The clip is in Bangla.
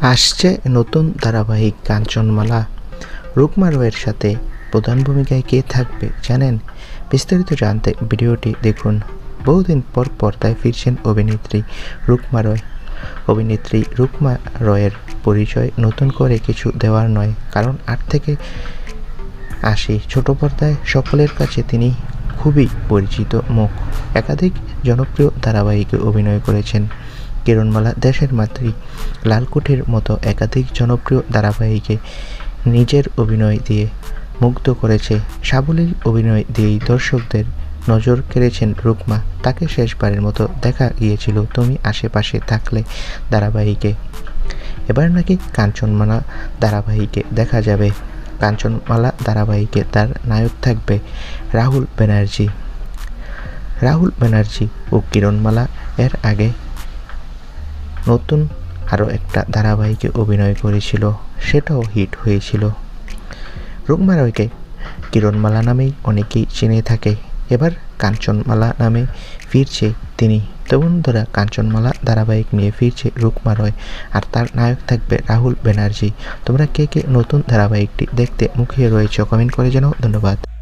আসছে নতুন ধারাবাহিক কাঞ্চনমালা। রুকমা রয়ের সাথে প্রধান ভূমিকায় কে থাকবে জানেন? বিস্তারিত জানতে ভিডিওটি দেখুন। বহুদিন পর পর্দায় ফিরছেন অভিনেত্রী রুকমা রয়। অভিনেত্রী রুকমা রয়ের পরিচয় নতুন করে কিছু দেওয়ার নয়, কারণ আট থেকে আসি ছোট পর্দায় সকলের কাছে তিনি খুবই পরিচিত মুখ। একাধিক জনপ্রিয় ধারাবাহিকে অভিনয় করেছেন। কিরণমালা দেশের মাতৃ লালকুঠির মতো একাধিক জনপ্রিয় ধারাবাহিকে নিজের অভিনয় দিয়ে মুগ্ধ করেছে। সাবলীল অভিনয় দিয়েই দর্শকদের নজর কেড়েছেন রুকমা। তাকে শেষবারের মতো দেখা গিয়েছিল, তুমি আশেপাশে থাকলে ধারাবাহিকে। এবার নাকি কাঞ্চনমালা ধারাবাহিকে দেখা যাবে। কাঞ্চনমালা ধারাবাহিকে তার নায়ক থাকবে রাহুল ব্যানার্জি রাহুল ব্যানার্জি ও কিরণমালা এর আগে নতুন আরও একটা ধারাবাহিকে অভিনয় করেছিল, সেটাও হিট হয়েছিল। রুকমা রয়কে কিরণমালা নামেই অনেকেই চিনে থাকে। এবার কাঞ্চনমালা নামে ফিরছে তিনি। তো বন্ধুরা কাঞ্চনমালা ধারাবাহিক নিয়ে ফিরছে রুকমা রয় আর তার নায়ক থাকবে রাহুল ব্যানার্জি তোমরা কে কে নতুন ধারাবাহিকটি দেখতে মুখিয়ে রয়েছে কমেন্ট করে জানাও। ধন্যবাদ।